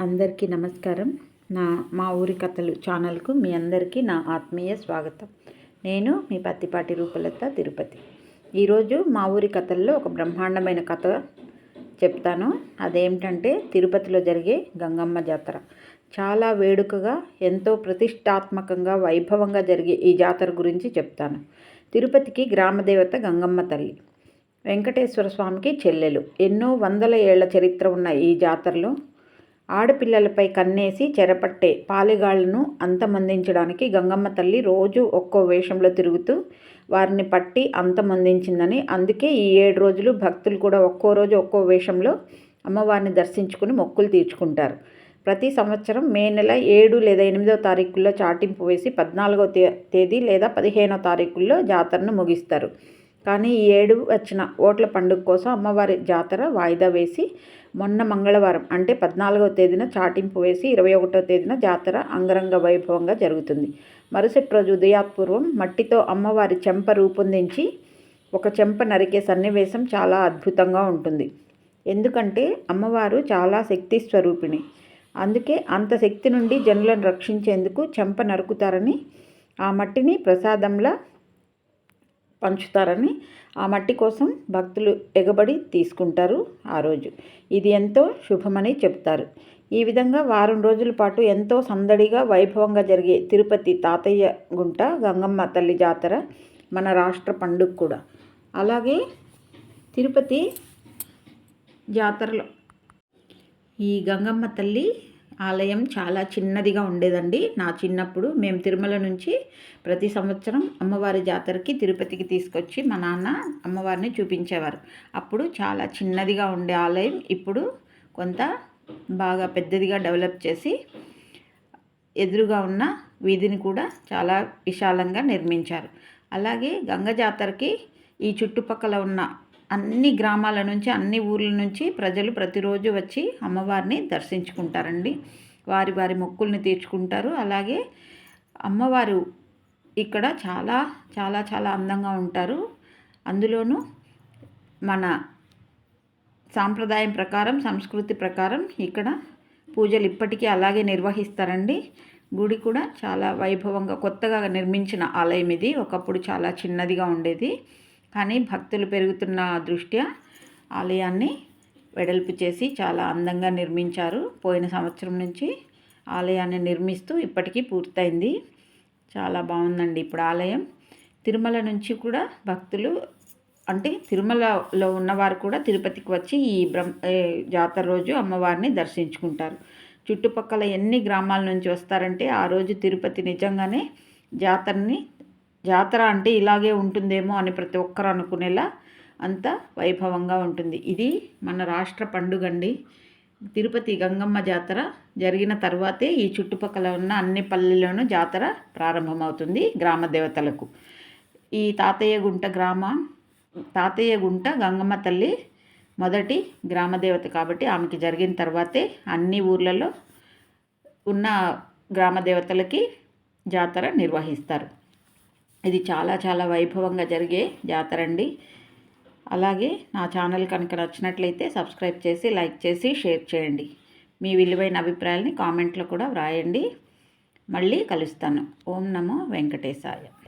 అందరికీ నమస్కారం. నా మా ఊరి కథలు ఛానల్కు మీ అందరికీ నా ఆత్మీయ స్వాగతం. నేను మీ పత్తిపాటి రూపలత తిరుపతి. ఈరోజు మా ఊరి కథల్లో ఒక బ్రహ్మాండమైన కథ చెప్తాను. అదేమిటంటే తిరుపతిలో జరిగే గంగమ్మ జాతర. చాలా వేడుకగా ఎంతో ప్రతిష్టాత్మకంగా వైభవంగా జరిగే ఈ జాతర గురించి చెప్తాను. తిరుపతికి గ్రామదేవత గంగమ్మ తల్లి వెంకటేశ్వర స్వామికి చెల్లెలు. ఎన్నో వందల ఏళ్ళ చరిత్ర ఉన్న ఈ జాతరలో ఆడపిల్లలపై కన్నేసి చెరపట్టే పాలిగాళ్ళను అంతమందించడానికి గంగమ్మ తల్లి రోజు ఒక్కో వేషంలో తిరుగుతూ వారిని పట్టి అంతమందించిందని అందుకే ఈ ఏడు రోజులు భక్తులు కూడా ఒక్కో రోజు ఒక్కో వేషంలో అమ్మవారిని దర్శించుకుని మొక్కులు తీర్చుకుంటారు. ప్రతి సంవత్సరం మే నెల ఏడు లేదా ఎనిమిదో తారీఖుల్లో చాటింపు వేసి పద్నాలుగో తేదీ లేదా పదిహేనో తారీఖుల్లో జాతరను ముగిస్తారు. కానీ ఈ ఏడు వచ్చిన ఓట్ల పండుగ కోసం అమ్మవారి జాతర వాయిదా వేసి మొన్న మంగళవారం అంటే పద్నాలుగవ తేదీన చాటింపు వేసి ఇరవై ఒకటో తేదీన జాతర అంగరంగ వైభవంగా జరుగుతుంది. మరుసటి రోజు ఉదయాత్పూర్వం మట్టితో అమ్మవారి చెంప రూపొందించి ఒక చెంప నరికే సన్నివేశం చాలా అద్భుతంగా ఉంటుంది. ఎందుకంటే అమ్మవారు చాలా శక్తి స్వరూపిణి. అందుకే అంత శక్తి నుండి జనులను రక్షించేందుకు చెంప నరుకుతారని ఆ మట్టిని ప్రసాదంలా పంచుతారని ఆ మట్టి కోసం భక్తులు ఎగబడి తీసుకుంటారు ఆ రోజు. ఇది ఎంతో శుభమని చెప్తారు ఈ విధంగా వారం రోజుల పాటు ఎంతో సందడిగా వైభవంగా జరిగే తిరుపతి తాతయ్య గుంట గంగమ్మ తల్లి జాతర మన రాష్ట్ర పండుగ కూడా. అలాగే తిరుపతి జాతరలో ఈ గంగమ్మ తల్లి ఆలయం చాలా చిన్నదిగా ఉండేదండి. నా చిన్నప్పుడు మేము తిరుమల నుంచి ప్రతి సంవత్సరం అమ్మవారి జాతరకి తిరుపతికి తీసుకొచ్చి మా నాన్న అమ్మవారిని చూపించేవారు. అప్పుడు చాలా చిన్నదిగా ఉండే ఆలయం. ఇప్పుడు కొంత బాగా పెద్దదిగా డెవలప్ చేసి ఎదురుగా ఉన్న వీధిని కూడా చాలా విశాలంగా నిర్మించారు. అలాగే గంగ జాతరకి ఈ చుట్టుపక్కల ఉన్న అన్ని గ్రామాల నుంచి అన్ని ఊర్ల నుంచి ప్రజలు ప్రతిరోజు వచ్చి అమ్మవారిని దర్శించుకుంటారండి. వారి వారి మొక్కుల్ని తీర్చుకుంటారు. అలాగే అమ్మవారు ఇక్కడ చాలా చాలా చాలా అందంగా ఉంటారు. అందులోనూ మన సాంప్రదాయం ప్రకారం సంస్కృతి ప్రకారం ఇక్కడ పూజలు ఇప్పటికీ అలాగే నిర్వహిస్తారండి. గుడి కూడా చాలా వైభవంగా కొత్తగా నిర్మించిన ఆలయం ఇది. ఒకప్పుడు చాలా చిన్నదిగా ఉండేది. కానీ భక్తులు పెరుగుతున్న దృష్ట్యా ఆలయాన్ని వెడల్పు చేసి చాలా అందంగా నిర్మించారు. పోయిన సంవత్సరం నుంచి ఆలయాన్ని నిర్మిస్తూ ఇప్పటికీ పూర్తయింది. చాలా బాగుందండి ఇప్పుడు ఆలయం. తిరుమల నుంచి కూడా భక్తులు అంటే తిరుమలలో ఉన్నవారు కూడా తిరుపతికి వచ్చి ఈ బ్రహ్మ జాతర రోజు అమ్మవారిని దర్శించుకుంటారు. చుట్టుపక్కల ఎన్ని గ్రామాల నుంచి వస్తారంటే ఆ రోజు తిరుపతి నిజంగానే జాతరని జాతర అంటే ఇలాగే ఉంటుందేమో అని ప్రతి ఒక్కరు అనుకునేలా అంత వైభవంగా ఉంటుంది. ఇది మన రాష్ట్ర పండుగ అండి. తిరుపతి గంగమ్మ జాతర జరిగిన తర్వాతే ఈ చుట్టుపక్కల ఉన్న అన్ని పల్లెల్లోనూ జాతర ప్రారంభమవుతుంది గ్రామ దేవతలకు. ఈ తాతయ్య గుంట గ్రామ తాతయ్య గుంట గంగమ్మ తల్లి మొదటి గ్రామ దేవత కాబట్టి ఆమెకి జరిగిన తర్వాతే అన్ని ఊర్లలో ఉన్న గ్రామ దేవతలకి జాతర నిర్వహిస్తారు. ఇది చాలా చాలా వైభవంగా జరిగే జాతర అండి. అలాగే నా ఛానల్ కనుక నచ్చినట్లయితే సబ్స్క్రైబ్ చేసి లైక్ చేసి షేర్ చేయండి. మీ విలువైన అభిప్రాయాలని కామెంట్లో కూడా వ్రాయండి. మళ్ళీ కలుస్తాను. ఓం నమో వెంకటేశాయ.